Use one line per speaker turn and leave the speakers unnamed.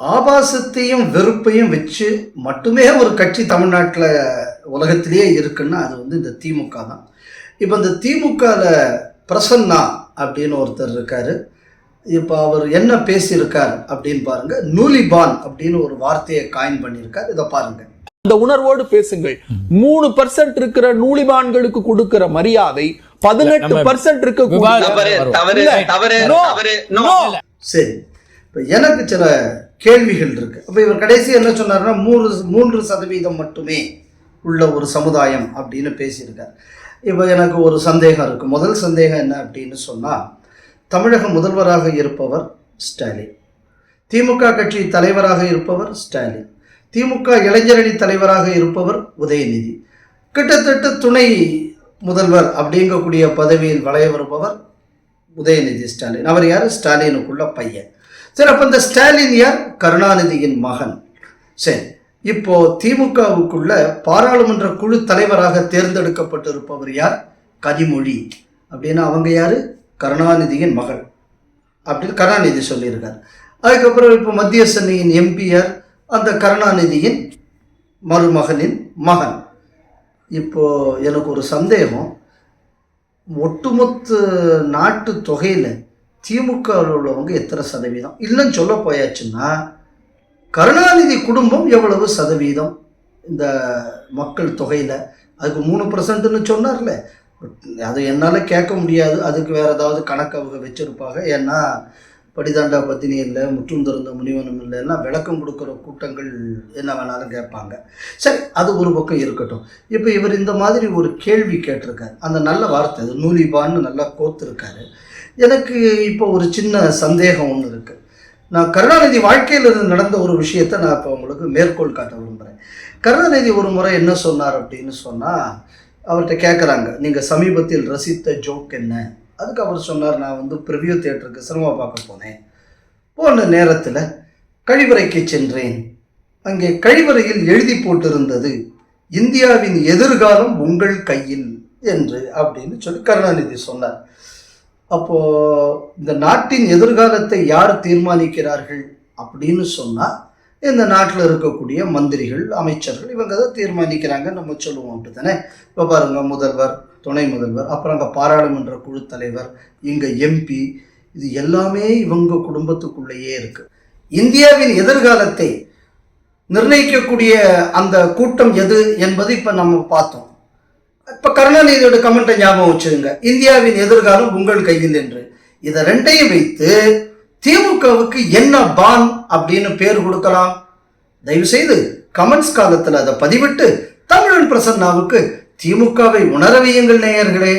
ஆபாசத்தையும் வெறுப்பையும் வச்சு மட்டுமே ஒரு கட்சி தமிழ்நாட்டில் உலகத்திலேயே இருக்குன்னா அது வந்து இந்த திமுக தான். இப்போ இந்த திமுகவில் பிரசன்னா அப்படின்னு ஒருத்தர் இருக்காரு. இப்போ அவர் என்ன பேசியிருக்கார் அப்படின்னு பாருங்க. நூலிபான் அப்படின்னு ஒரு வார்த்தையை காயின் பண்ணியிருக்கார். இதை பாருங்க.
அந்த உணர்வோடு பேசுங்கள். மூணு பர்சன்ட் இருக்கிற நூலிமான்களுக்கு கொடுக்கிற மரியாதை பதினெட்டு பர்சன்ட் இருக்க
சரி. இப்போ எனக்கு சில கேள்விகள் இருக்குது அப்போ இவர் கடைசி என்ன சொன்னார்னா மூன்று மூன்று சதவீதம் மட்டுமே உள்ள ஒரு சமுதாயம் அப்படின்னு பேசியிருக்கார். இப்போ எனக்கு ஒரு சந்தேகம் இருக்குது முதல் சந்தேகம் என்ன அப்படின்னு சொன்னால் தமிழக முதல்வராக இருப்பவர் ஸ்டாலின். திமுக கட்சி தலைவராக இருப்பவர் ஸ்டாலின். திமுக இளைஞரணி தலைவராக இருப்பவர் உதயநிதி. கிட்டத்தட்ட துணை முதல்வர் அப்படிங்கக்கூடிய பதவியில் வளையவிருப்பவர் உதயநிதி ஸ்டாலின். அவர் யார்? ஸ்டாலினுக்குள்ள பையன். சரி அப்போ இந்த ஸ்டாலின் யார்? கருணாநிதியின் மகன். சரி இப்போ திமுகவுக்குள்ள பாராளுமன்ற குழு தலைவராக தேர்ந்தெடுக்கப்பட்டிருப்பவர் யார்? கனிமொழி. அப்படின்னா அவங்க யார்? கருணாநிதியின் மகள். அப்படின்னு கருணாநிதி சொல்லியிருக்கார். அதுக்கப்புறம் இப்போ மத்திய சென்னையின் எம்பிஆர் அந்த கருணாநிதியின் மருமகனின் மகன். இப்போ எனக்கு ஒரு சந்தேகம். ஒட்டுமொத்த நாட்டு தொகையில் திமுகவில் உள்ளவங்க எத்தனை சதவீதம்? இல்லைன்னு சொல்ல போயாச்சுன்னா கருணாநிதி குடும்பம் எவ்வளவு சதவீதம்? இந்த மக்கள் தொகையில் அதுக்கு மூணு பர்சன்ட்னு சொன்னார்ல. அது என்னால் கேட்க முடியாது. அதுக்கு வேறு ஏதாவது கணக்கு அவங்க வச்சுருப்பாங்க. ஏன்னா படிதாண்டா பத்தினி இல்லை முற்றும் திறந்த முனிவனும் இல்லைன்னா விளக்கம் கொடுக்குற கூட்டங்கள் என்ன வேணாலும் கேட்பாங்க. சரி அது ஒரு பக்கம் இருக்கட்டும். இப்போ இவர் இந்த மாதிரி ஒரு கேள்வி கேட்டிருக்காரு. அந்த நல்ல வார்த்தை அது நூலிபான்னு நல்லா கோத்துருக்காரு. எனக்கு இப்போ ஒரு சின்ன சந்தேகம் ஒன்று இருக்குது நான் கருணாநிதி வாழ்க்கையில் இருந்து நடந்த ஒரு விஷயத்தை நான் இப்போ உங்களுக்கு மேற்கோள் காட்ட விரும்புகிறேன் கருணாநிதி ஒரு முறை என்ன சொன்னார் அப்படின்னு சொன்னால் அவர்கிட்ட கேட்குறாங்க நீங்கள் சமீபத்தில் ரசித்த ஜோக் என்ன? அதுக்கு அவர் சொன்னார் நான் வந்து ப்ரிவியூ தியேட்டருக்கு சினிமா பார்க்க போனேன். போன நேரத்தில் கழிவறைக்கு சென்றேன். அங்கே கழிவறையில் எழுதி போட்டிருந்தது இந்தியாவின் எதிர்காலம் உங்கள் கையில் என்று அப்படின்னு சொல்லி கருணாநிதி சொன்னார். அப்போது இந்த நாட்டின் எதிர்காலத்தை யார் தீர்மானிக்கிறார்கள் அப்படின்னு சொன்னால் இந்த நாட்டில் இருக்கக்கூடிய மந்திரிகள் அமைச்சர்கள் இவங்க தான் தீர்மானிக்கிறாங்க நம்ம சொல்லுவோம் அப்படி தானே இப்போ பாருங்க முதல்வர் துணை முதல்வர் அப்புறம் அங்கே பாராளுமன்ற குழு தலைவர் இங்கே எம்பி இது எல்லாமே இவங்க குடும்பத்துக்குள்ளேயே இருக்குது இந்தியாவின் எதிர்காலத்தை நிர்ணயிக்கக்கூடிய அந்த கூட்டம் எது என்பது இப்போ நம்ம பார்த்தோம். இப்போ கருணாநிதியோட கமெண்ட்டை ஞாபகம் வச்சுருங்க இந்தியாவின் எதிர்காலம் உங்கள் கையில் என்று. இதை ரெண்டையும் வைத்து திமுகவுக்கு என்ன பான் அப்படின்னு பேர் கொடுக்கலாம். தயவு செய்து கமெண்ட்ஸ் காலத்தில் அதை பதிவிட்டு தமிழன் பிரசன்னாவுக்கு திமுகவை உணரவியுங்கள் நேயர்களே.